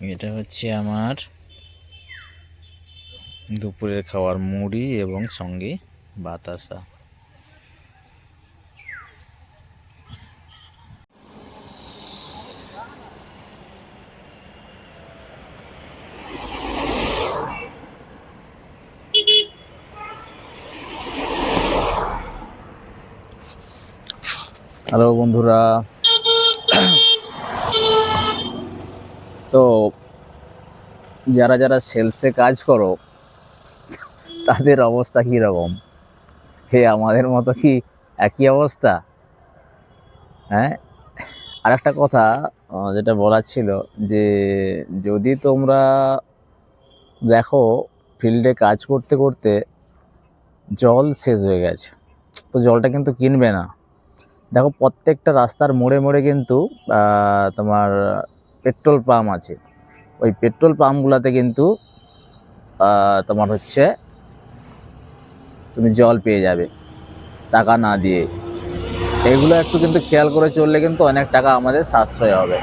এটা হচ্ছে আমার দুপুরের খাওয়ার মুড়ি এবং সঙ্গে বাতাসা। হ্যালো বন্ধুরা তো যারা যারা সেলসে কাজ করো, তাদের অবস্থা কী রকম হে, আমাদের মতো কি একই অবস্থা? হ্যাঁ? আর একটা কথা যেটা বলার ছিল যে, যদি তোমরা দেখো ফিল্ডে কাজ করতে করতে জল শেষ হয়ে গেছে, তো জলটা কিন্তু কিনবে না। দেখো প্রত্যেকটা রাস্তার মোড়ে মোড়ে কিন্তু তোমার পেট্রোল পাম্প আছে। ওই পেট্রোল পাম্পগুলোতে কিন্তু তোমার হচ্ছে, তুমি জল পেয়ে যাবে, টাকা না দিয়ে। এগুলো একটু কিন্তু খেয়াল করে চললে কিন্তু অনেক টাকা আমাদের সাশ্রয় হবে।